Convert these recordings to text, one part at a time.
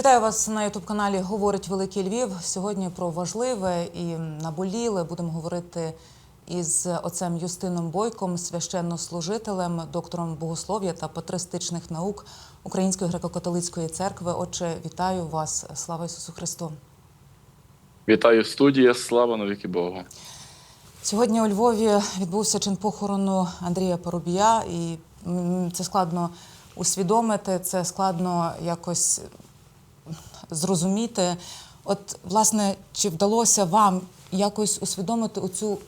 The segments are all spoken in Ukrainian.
Вітаю вас на ютуб каналі Говорить Великий Львів. Сьогодні про важливе і наболіле будемо говорити із отцем Юстином Бойком, священнослужителем, доктором богослов'я та патристичних наук Української греко-католицької церкви. Отче, вітаю вас! Слава Ісусу Христу! Вітаю студія, слава навіки Богу. Сьогодні у Львові відбувся чин похорону Андрія Парубія, і це складно усвідомити, це складно якось зрозуміти. От, власне, чи вдалося вам якось усвідомити оцю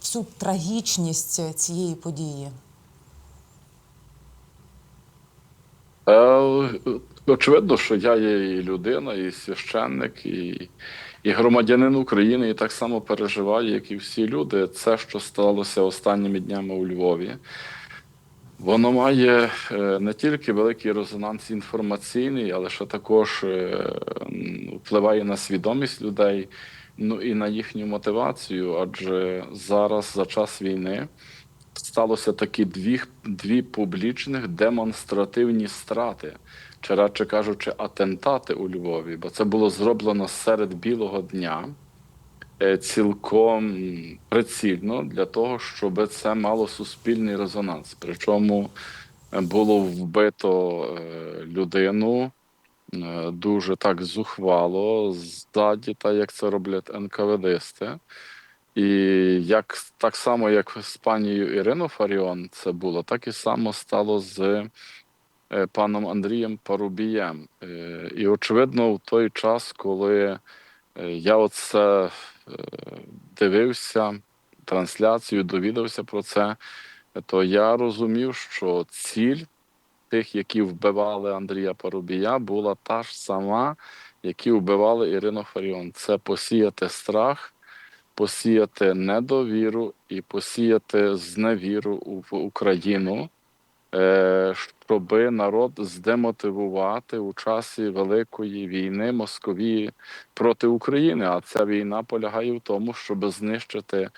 всю трагічність цієї події? Е, очевидно, що я є і людина, і священник, і, і громадянин України, і так само переживаю, як і всі люди, це, що сталося останніми днями у Львові. Воно має е, не тільки великий резонанс інформаційний, але ще також е, впливає на свідомість людей, ну і на їхню мотивацію. Адже зараз, за час війни, сталося такі дві, дві публічних демонстративні страти, чи радше кажучи, атентати у Львові, бо це було зроблено серед білого дня цілком прицільно для того, щоб це мало суспільний резонанс. Причому е, було вбито е, людину е, дуже так зухвало ззаді, та як це роблять НКВДсти. І як так само, як з панією Іриною Фаріон це було, так і само стало з е, паном Андрієм Парубієм. Е, І очевидно, в той час, коли е, я оце е, дивився трансляцію, довідався про це, то я розумів, що ціль тих, які вбивали Андрія Парубія, була та ж сама, які вбивали Ірину Фаріон. Це посіяти страх посіяти недовіру і посіяти зневіру в Україну, е, щоби народ здемотивувати у часі великої війни Московії проти України. А ця війна полягає в тому, щоб знищити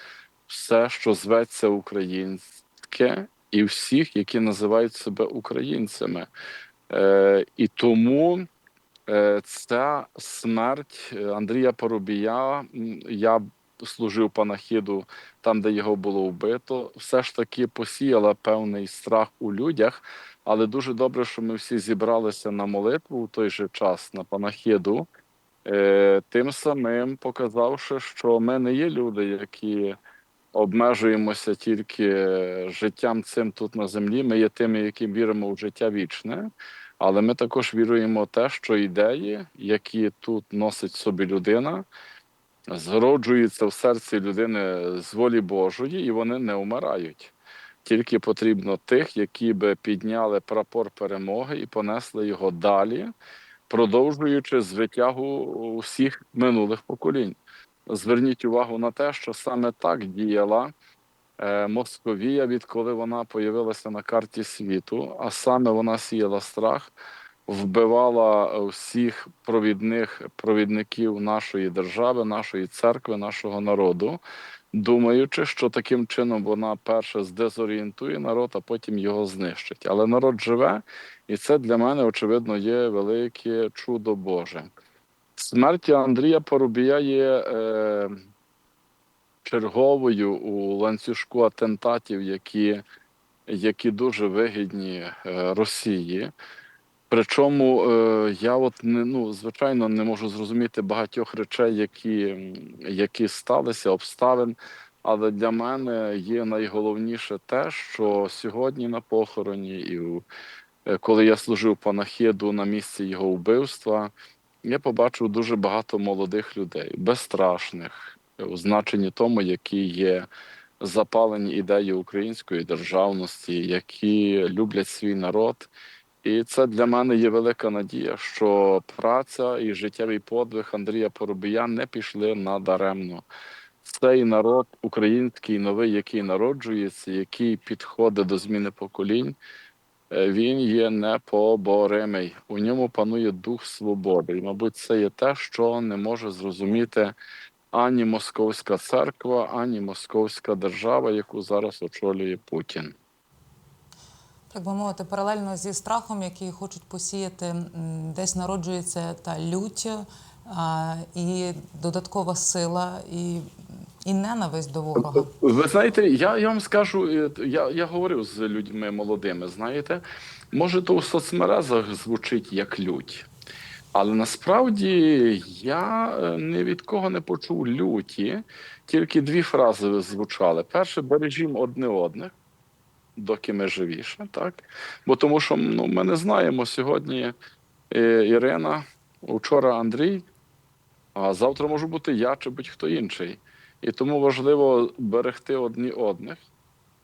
все, що зветься українське, і всіх, які називають себе українцями. Е, І тому. Е, Ця смерть Андрія Парубія, м, я служив панахіду там, де його було вбито, все ж таки посіяла певний страх у людях. Але дуже добре, що ми всі зібралися на молитву в той же час на панахіду, е, тим самим показавши, що ми не є люди, які обмежуємося тільки життям цим тут на землі. Ми є тими, які віримо в життя вічне. Але ми також віруємо в те, що ідеї, які тут носить собі людина, зроджуються в серці людини з волі Божої, і вони не вмирають. Тільки потрібно тих, які би підняли прапор перемоги і понесли його далі, продовжуючи звитягу усіх минулих поколінь. Зверніть увагу на те, що саме так діяла е, Московія, відколи вона появилася на карті світу, а саме вона сіяла страх, вбивала всіх провідних провідників нашої держави, нашої церкви, нашого народу, думаючи, що таким чином вона перше здезорієнтує народ, а потім його знищить. Але народ живе, і це для мене очевидно є велике чудо Боже. Смерть Андрія Порубія є е, черговою у ланцюжку атентатів, які, які дуже вигідні е, Росії. Причому е, я от не ну звичайно не можу зрозуміти багатьох речей, які, які сталися, обставин. Але для мене є найголовніше те, що сьогодні на похороні, і е, коли я служив панахіду на місці його вбивства, я побачив дуже багато молодих людей, безстрашних, у значенні тому, які є запалені ідеї української державності, які люблять свій народ. І це для мене є велика надія, що праця і життєвий подвиг Андрія Поробія не пішли надаремно. Цей народ український новий, який народжується, який підходить до зміни поколінь, е, він є непоборимий. У ньому панує дух свободи. І, мабуть, це є те, що не може зрозуміти ані московська церква, ані московська держава, яку зараз очолює Путін. Так би мовити, паралельно зі страхом, який хочуть посіяти, десь народжується та лють і додаткова сила, і, і ненависть до ворога. Ви знаєте, я, я вам скажу, е, я, я говорив з людьми молодими, знаєте, може, то у соцмережах звучить як лють. Але насправді я е, ні від кого не почув люті, тільки дві фрази звучали. Перше, бережімо одне одних, доки ми живіше, так? Бо тому що ну, ми не знаємо сьогодні е, Ірина, вчора Андрій, а завтра може бути я чи будь-хто інший. І тому важливо берегти одні одних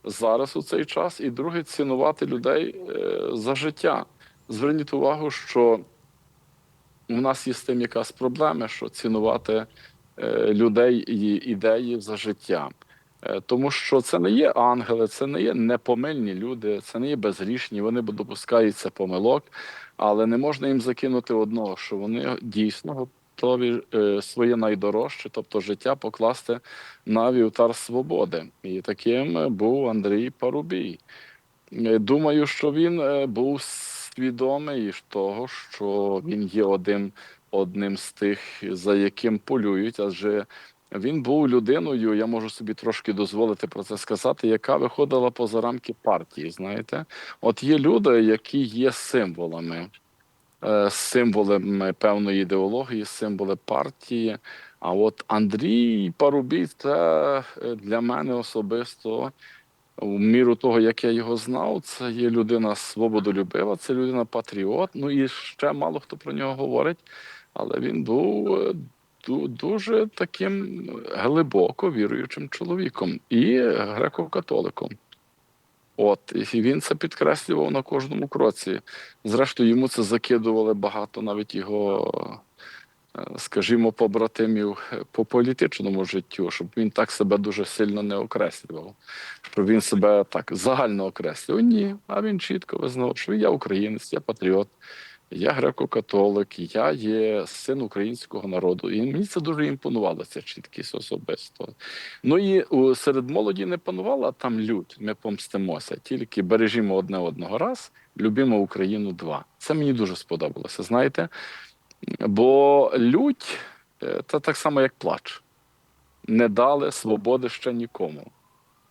зараз у цей час, і друге цінувати людей е, за життя. Зверніть увагу, що у нас є з тим якась проблема, що цінувати е, людей і ідеї за життя. Е, Тому що це не є ангели, це не є непомильні люди, це не є безгрішні, вони допускаються помилок, але не можна їм закинути одного, що вони дійсно готові е, своє найдорожче, тобто життя, покласти на вівтар свободи. І таким е, був Андрій Парубій. Думаю, що він був свідомий того, що він є одним, одним з тих, за яким полюють, адже він був людиною, я можу собі трошки дозволити про це сказати, яка виходила поза рамки партії. Знаєте, от є люди, які є символами, е, символами певної ідеології, символи партії. А от Андрій Парубій, це е, для мене особисто в міру того, як я його знав, це є людина свободолюбива, це людина патріот. Ну і ще мало хто про нього говорить, але він був е, дуже таким глибоко віруючим чоловіком і греко-католиком. От, і він це підкреслював на кожному кроці. Зрештою, йому це закидували багато навіть його, е, скажімо, побратимів по політичному життю, щоб він так себе дуже сильно не окреслював щоб він себе так загально окреслював. Ні, а він чітко визнав, що я українець, я патріот, я греко-католик, я є син українського народу. І мені це дуже імпонувало, ця чіткість особисто. Ну і серед молоді не панувала там лють. Ми помстимося. Тільки бережімо одне одного раз, любимо Україну два. Це мені дуже сподобалося. Знаєте, бо лють це так само, як плач. Не дали свободи ще нікому.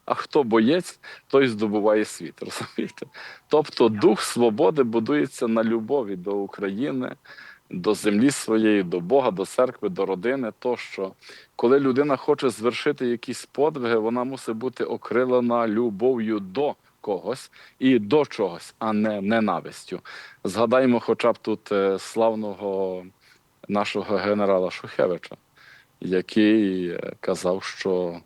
А хто боєць, той здобуває світ. Розумієте? Тобто дух свободи будується на любові до України, до землі своєї, до Бога, до церкви, до родини. Тощо, коли людина хоче звершити якісь подвиги, вона мусить бути окрилена любов'ю до когось і до чогось, а не ненавистю. Згадаймо, хоча б тут е, славного нашого генерала Шухевича, який е, казав, що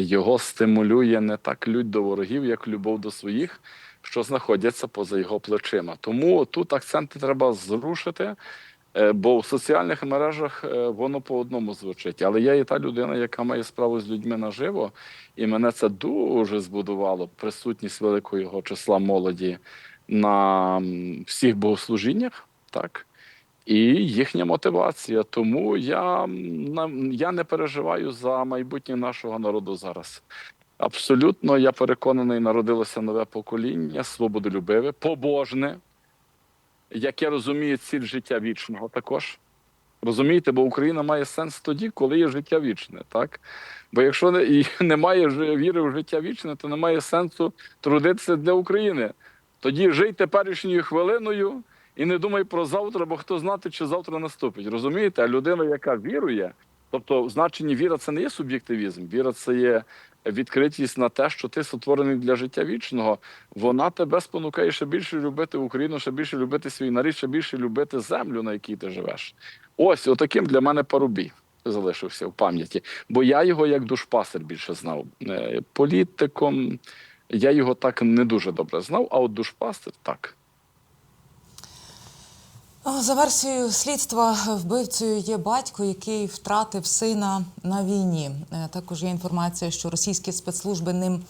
його стимулює не так лють до ворогів, як любов до своїх, що знаходяться поза його плечима. Тому тут акценти треба зрушити, е, бо в соціальних мережах е, воно по одному звучить. Але я і та людина, яка має справу з людьми наживо, і мене це дуже збудувало. Присутність великого числа молоді на всіх богослужіннях, так. І їхня мотивація. Тому я, я не переживаю за майбутнє нашого народу зараз. Абсолютно, я переконаний, народилося нове покоління, свободолюбиве, побожне, яке розуміє ціль життя вічного також. Розумієте, бо Україна має сенс тоді, коли є життя вічне, так? Бо якщо не, немає віри в життя вічне, то немає сенсу трудитися для України. Тоді жий теперішньою хвилиною і не думай про завтра, бо хто знати, чи завтра наступить. Розумієте? А людина, яка вірує, тобто в значенні віра це не є суб'єктивізм, віра це є відкритість на те, що ти сотворений для життя вічного. Вона тебе спонукає ще більше любити Україну, ще більше любити свій нарід, ще більше любити землю, на якій ти живеш. Ось отаким для мене парубій залишився в пам'яті. Бо я його як душпасер більше знав. Е, Політиком я його так не дуже добре знав, а от душпастер так. За версією слідства, вбивцею є батько, який втратив сина на війні. Е, Також є інформація, що російські спецслужби ним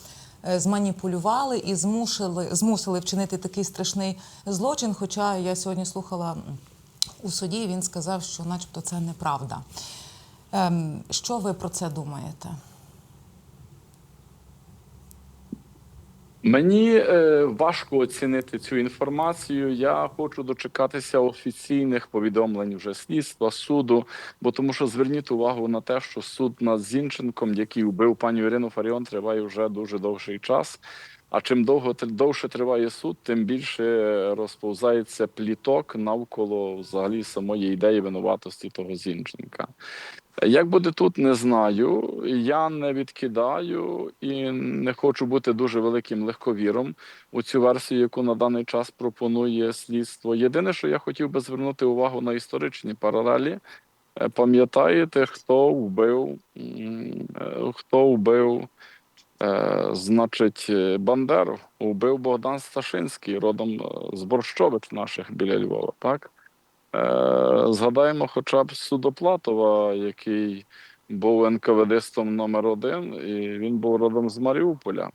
е, зманіпулювали і змусили, змусили вчинити такий страшний злочин. Хоча я сьогодні слухала у суді, він сказав, що, начебто, це неправда. Ем, Що ви про це думаєте? Мені е, важко оцінити цю інформацію. Я хочу дочекатися офіційних повідомлень вже слідства суду. Бо тому, що зверніть увагу на те, що суд над Зінченком, який вбив пані Ірину Фаріон, триває вже дуже довший час. А чим довго довше триває суд, тим більше розповзається пліток навколо взагалі самої ідеї винуватості того Зінченка. Як буде тут, не знаю. Я не відкидаю і не хочу бути дуже великим легковіром у цю версію, яку на даний час пропонує слідство. Єдине, що я хотів би звернути увагу на історичні паралелі. Е, Пам'ятаєте, хто вбив, е, хто вбив, е, значить, Бандеру? Вбив Богдан Сташинський, родом з Борщович наших біля Львова, так? Е, Згадаємо хоча б Судоплатова, який був НКВДстом номер один, і він був родом з Маріуполя.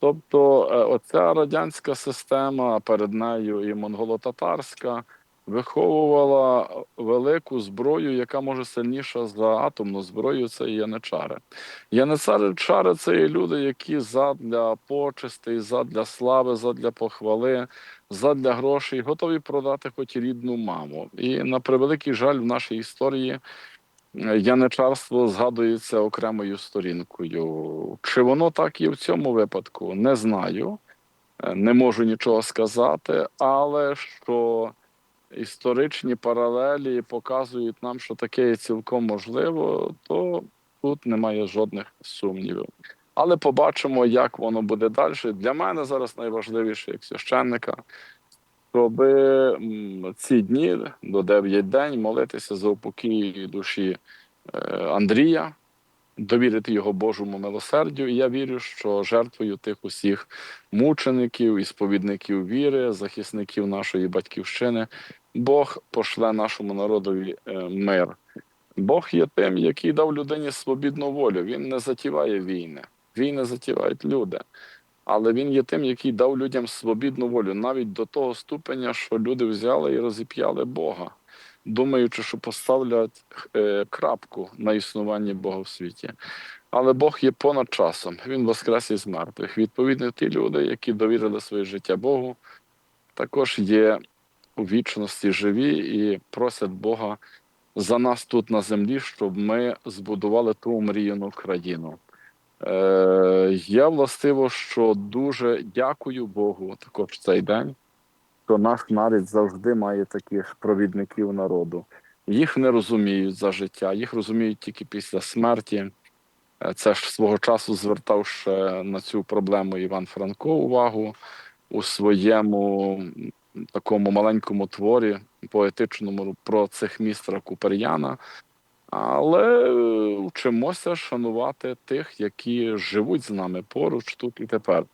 Тобто, е, оця радянська система, перед нею і монголо-татарська, виховувала велику зброю, яка може сильніша за атомну зброю. Це яничари. Яничари це є люди, які задля почестей, задля слави, задля похвали, задля грошей готові продати хоч рідну маму. І на превеликий жаль, в нашій історії е, яничарство згадується окремою сторінкою. Чи воно так і в цьому випадку? Не знаю, Е, не можу нічого сказати, але що історичні паралелі показують нам, що таке є цілком можливо, то тут немає жодних сумнівів. Але побачимо, як воно буде далі. Для мене зараз найважливіше як священника, щоб ці дні до 9 день молитися за упокій душі е, Андрія, довірити його Божому милосердю. І я вірю, що жертвою тих усіх мучеників і сповідників віри, захисників нашої батьківщини, Бог пошле нашому народові е, мир. Бог є тим, який дав людині свобідну волю. Він не затіває війни. Війни затівають люди. Але він є тим, який дав людям свобідну волю, навіть до того ступеня, що люди взяли і розіп'яли Бога, думаючи, що поставлять е, крапку на існуванні Бога в світі. Але Бог є понад часом. Він воскрес із мертвих. Відповідно, ті люди, які довірили своє життя Богу, також є у вічності живі і просять Бога за нас тут на землі, щоб ми збудували ту мріяну країну. Е, я властиво, що дуже дякую Богу також цей день, що наш народ завжди має таких провідників народу. Їх не розуміють за життя, їх розуміють тільки після смерті. Е, Це ж свого часу звертав ще на цю проблему Іван Франко увагу у своєму такому маленькому творі поетичному про цехмістра Купер'яна. Але е, вчимося шанувати тих, які живуть з нами поруч тут і тепер.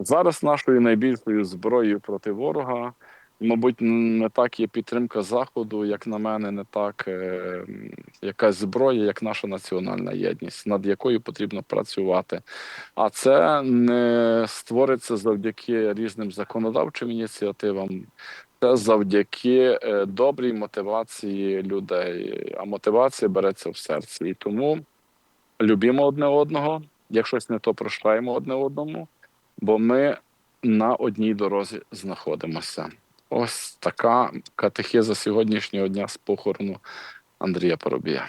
Зараз нашою найбільшою зброєю проти ворога, мабуть, не так є підтримка Заходу, як на мене, не так е, якась зброя, як наша національна єдність, над якою потрібно працювати. А це не створиться завдяки різним законодавчим ініціативам. Це завдяки е, добрій мотивації людей. А мотивація береться в серці. І тому любімо одне одного. Як щось не то прощаємо одне одному, бо ми на одній дорозі знаходимося. Ось така катехиза сьогоднішнього дня з похорону Андрія Поробія.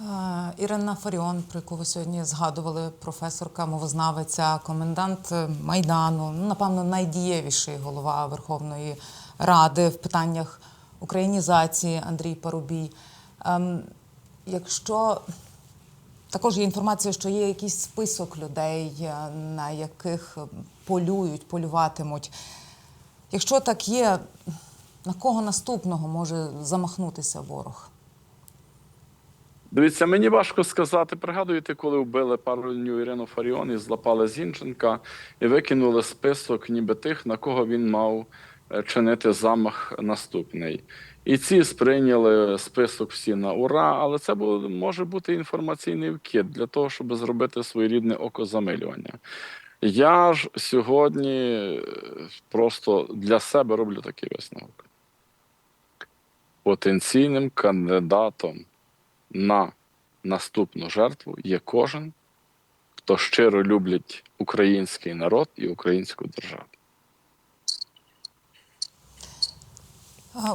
Е, Ірина Фаріон, про яку ви сьогодні згадували, професорка, мовознавиця, комендант Майдану, ну, напевно, найдієвіший голова Верховної Ради в питаннях українізації Андрій Парубій. Ем, якщо також є інформація, що є якийсь список людей, е, на яких полюють, полюватимуть. Якщо так є, на кого наступного може замахнутися ворог? Дивіться, мені важко сказати. Пригадуєте, коли вбили парню Ірину Фаріон і злапали Зінченка і викинули список, ніби тих, на кого він мав е, чинити замах наступний. І ці сприйняли список всі на ура, але це був, може бути інформаційний вкид для того, щоб зробити своєрідне окозамилювання. Я ж сьогодні е, просто для себе роблю такий висновок. Потенційним кандидатом на наступну жертву є кожен, хто щиро люблять український народ і українську державу.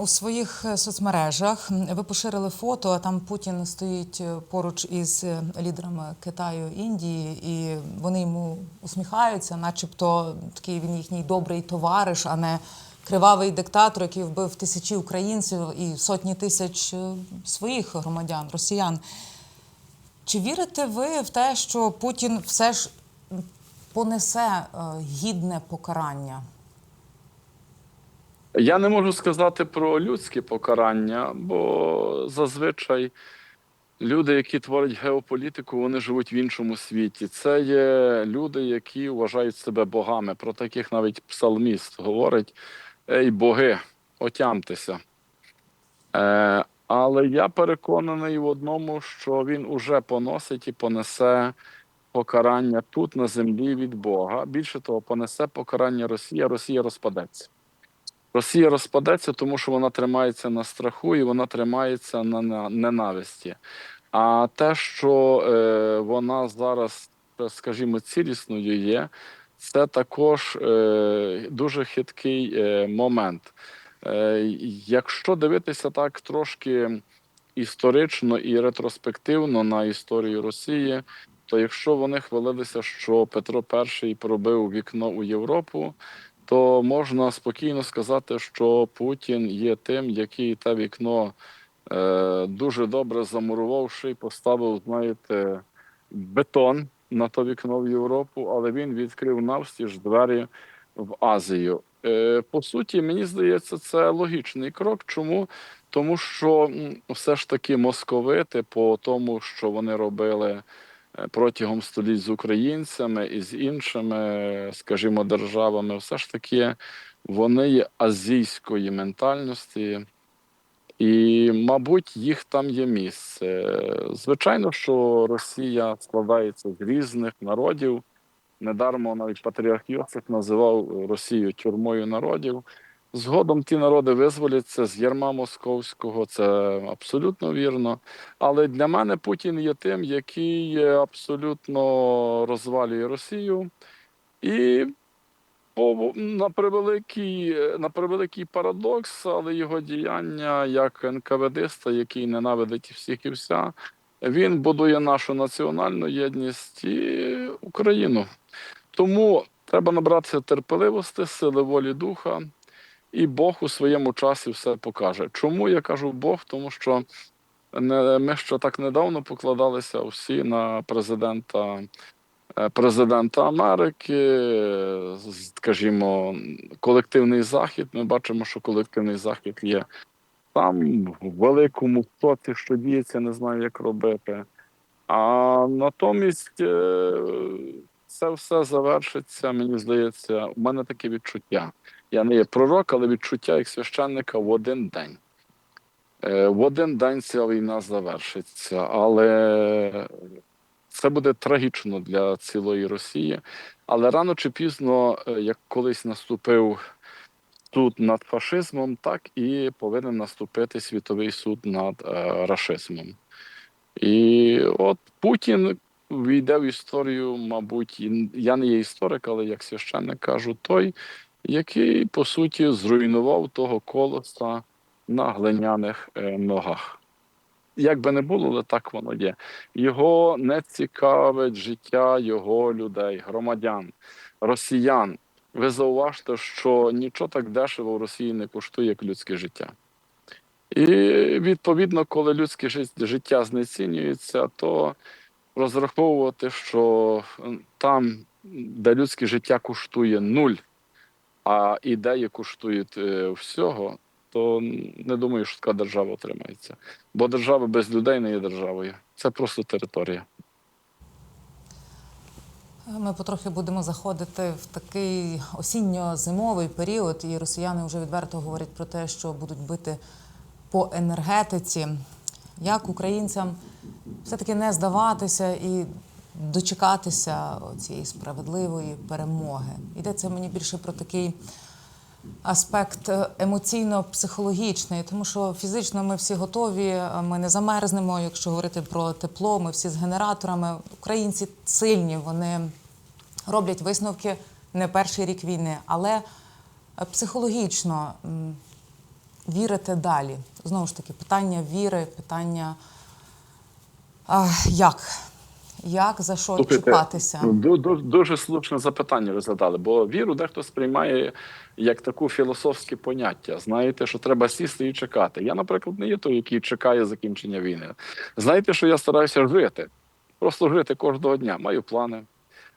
У своїх е, соцмережах ви поширили фото. а Там Путін стоїть е, поруч із е, лідерами Китаю Індії, і вони йому усміхаються, начебто такий він їхній добрий товариш, а не кривавий диктатор, який вбив тисячі українців і сотні тисяч своїх громадян, росіян. Чи вірите ви в те, що Путін все ж понесе гідне покарання? Я не можу сказати про людське покарання, бо зазвичай люди, які творять геополітику, вони живуть в іншому світі. Це є люди, які вважають себе богами. Про таких навіть псалміст говорить: Ей, боги, отямтеся. Е, але я переконаний в одному, що він уже поносить і понесе покарання тут, на землі від Бога. Більше того, понесе покарання Росія, Росія розпадеться. Росія розпадеться, тому що вона тримається на страху і вона тримається на, на ненависті. А те, що е, вона зараз, е, скажімо, цілісною є, це також е, дуже хиткий е, момент. Е, якщо дивитися так трошки історично і ретроспективно на історію Росії, то якщо вони хвалилися, що Петро І пробив вікно у Європу, то можна спокійно сказати, що Путін є тим, який те вікно е, дуже добре замурувавши поставив, знаєте, бетон на то вікно в Європу, але він відкрив навстіж двері в Азію. Е, по суті, мені здається, це логічний крок. Чому? Тому що все ж таки московити, по тому, що вони робили протягом століть з українцями і з іншими, скажімо, державами, все ж таки вони є азійської ментальності. І, мабуть, їх там є місце. Звичайно, що Росія складається з різних народів. Недармо навіть патріарх Йосиф називав Росію тюрмою народів. Згодом ті народи визволяться з ярма московського, це абсолютно вірно. Але для мене Путін є тим, який абсолютно розвалює Росію. І на превеликий, на превеликий парадокс, але його діяння як НКВДиста, який ненавидить всіх і вся, він будує нашу національну єдність і Україну. Тому треба набратися терпеливості, сили волі духа, і Бог у своєму часі все покаже. Чому я кажу Бог? Тому що ми ще так недавно покладалися всі на президента е, президента Америки, скажімо, колективний захід. Ми бачимо, що колективний захід є там в великому потоці, що діється, не знаю, як робити. А натомість е, це все завершиться, мені здається, у мене таке відчуття. Я не є пророк, але відчуття як священника в один день. Е, В один день ця війна завершиться, але це буде трагічно для цілої Росії. Але рано чи пізно, е, як колись наступив суд над фашизмом, так і повинен наступити світовий суд над е, рашизмом. І от Путін війде в історію, мабуть, я не є історик, але як священник кажу, той, який по суті зруйнував того колоса на глиняних е, ногах. Як би не було, але так воно є. Його не цікавить життя його людей, громадян, росіян. Ви зауважте, що нічого так дешево в Росії не коштує, як людське життя. І відповідно, коли людське життя знецінюється, то розраховувати, що там, де людське життя коштує нуль, а ідеї коштують е, всього, то не думаю, що така держава отримається. Бо держава без людей не є державою. Це просто територія. Ми потрохи будемо заходити в такий осінньо-зимовий період, і росіяни вже відверто говорять про те, що будуть бити по енергетиці. Як українцям все-таки не здаватися і дочекатися цієї справедливої перемоги? Йдеться мені більше про такий аспект е, емоційно-психологічний, тому що фізично ми всі готові, е, ми не замерзнемо. Якщо говорити про тепло, ми всі з генераторами. Українці сильні, вони роблять висновки не перший рік війни, але е, психологічно вірити далі. Знову ж таки, питання віри, питання а, як? Як за що чіпатися? ду- ду- дуже слушне запитання ви задали, бо віру дехто сприймає як таку філософське поняття. Знаєте, що треба сісти і чекати. Я, наприклад, не є той, який чекає закінчення війни. Знаєте, що я стараюся жити, просто жити кожного дня. Маю плани.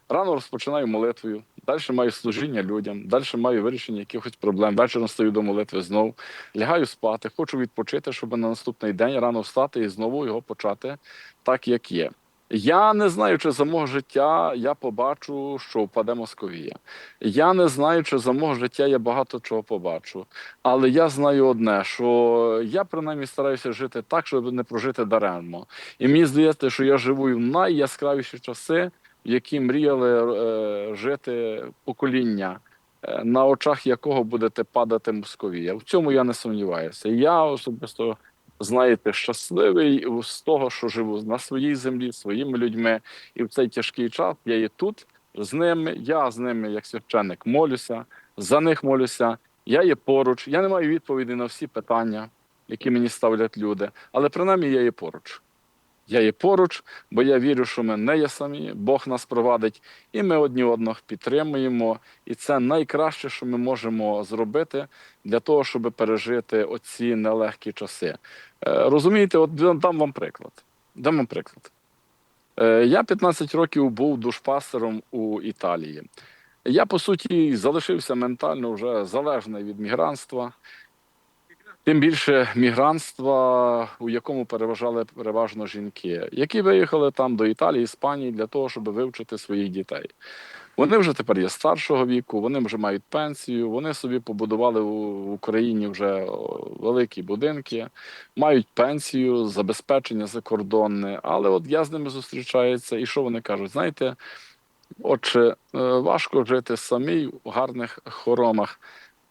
Рано розпочинаю молитвою, далі маю служіння людям, далі маю вирішення якихось проблем. Вечором стою до молитви знов, лягаю спати, хочу відпочити, щоб на наступний день рано встати і знову його почати так, як є. Я не знаю, чи за мого життя я побачу, що впаде Московія. Я не знаю, чи за мого життя я багато чого побачу. Але я знаю одне: що я принаймні стараюся жити так, щоб не прожити даремно. І мені здається, що я живу в найяскравіші часи, в які мріяли е, жити покоління, е, на очах якого будете падати Московія. В цьому я не сумніваюся. Я особисто знаєте, щасливий з того, що живу на своїй землі, своїми людьми, і в цей тяжкий час я є тут з ними. Я з ними, як священник, молюся, за них молюся. Я є поруч. Я не маю відповіді на всі питання, які мені ставлять люди, але принаймні я є поруч. Я є поруч, бо я вірю, що ми не є самі, Бог нас провадить, і ми одні одного підтримуємо. І це найкраще, що ми можемо зробити для того, щоб пережити оці нелегкі часи. Е, Розумієте, от дам вам приклад. Дам вам приклад. Е, Я 15 років був душпастером у Італії. Я, по суті, залишився ментально вже залежний від мігрантства. Тим більше мігрантства, у якому переважали переважно жінки, які виїхали там до Італії, Іспанії для того, щоб вивчити своїх дітей. Вони вже тепер є старшого віку, вони вже мають пенсію, вони собі побудували в Україні вже великі будинки, мають пенсію, забезпечення закордонне. Але от я з ними зустрічаюся, і що вони кажуть? Знаєте, отже, е, важко жити самій у гарних хоромах.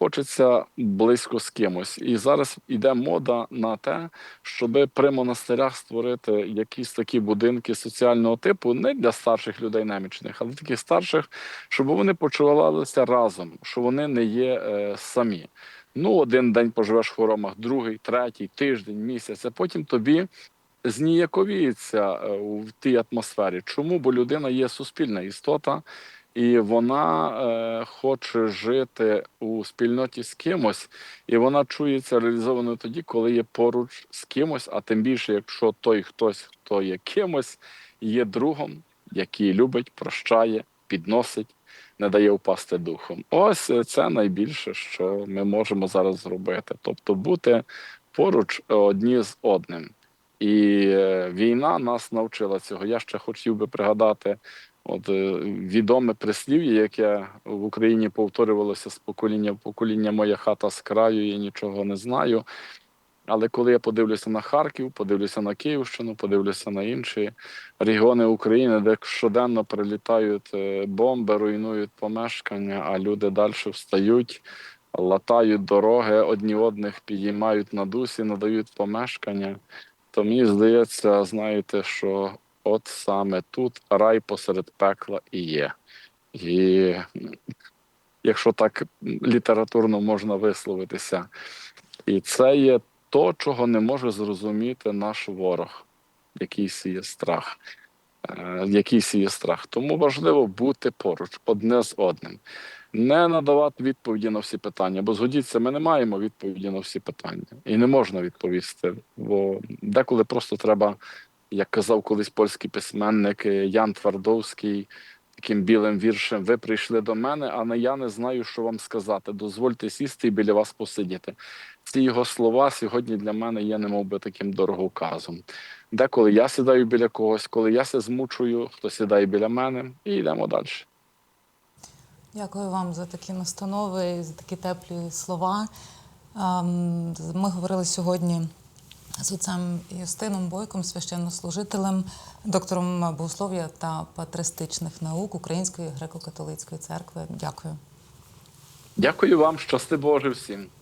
Хочеться близько з кимось, і зараз іде мода на те, щоб при монастирях створити якісь такі будинки соціального типу, не для старших людей немічних, але таких старших, щоб вони почувалися разом, що вони не є е, самі. Ну, один день поживеш в хоромах, другий, третій, тиждень, місяць, а потім тобі зніяковіється е, у тій атмосфері. Чому? Бо людина є суспільна істота, і вона е, хоче жити у спільноті з кимось, і вона чується реалізованою тоді, коли є поруч з кимось, а тим більше, якщо той хтось, хто є кимось, є другом, який любить, прощає, підносить, не дає впасти духом. Ось е, це найбільше, що ми можемо зараз зробити. Тобто бути поруч одні з одним. І е, війна нас навчила цього. Я ще хотів би пригадати От е, відоме прислів'я, яке в Україні повторювалося з покоління в покоління моя хата з краю, я нічого не знаю. Але коли я подивлюся на Харків, подивлюся на Київщину, подивлюся на інші регіони України, де щоденно прилітають е, бомби, руйнують помешкання, а люди далі встають, латають дороги, одні одних підіймають на дусі, надають помешкання. То мені здається, знаєте, що от саме тут рай посеред пекла і є. І якщо так літературно можна висловитися, і це є то, чого не може зрозуміти наш ворог, який сіє страх. е, Який сіє страх. Тому важливо бути поруч одне з одним, не надавати відповіді на всі питання, бо згодіться, ми не маємо відповіді на всі питання, і не можна відповісти. Бо деколи просто треба як казав колись польський письменник е, Ян Твардовський, таким білим віршем: ви прийшли до мене, а не я не знаю, що вам сказати. Дозвольте сісти і біля вас посидіти. Ці його слова сьогодні для мене є немов би таким дороговказом. Деколи я сідаю біля когось, коли я се змучую, хто сідає біля мене, і йдемо далі. Дякую вам за такі настанови за такі теплі слова. Ем, Ми говорили сьогодні з отцем Юстином Бойком, священнослужителем, доктором богослов'я та патристичних наук Української греко-католицької церкви. Дякую. Дякую вам, щасти Боже всім.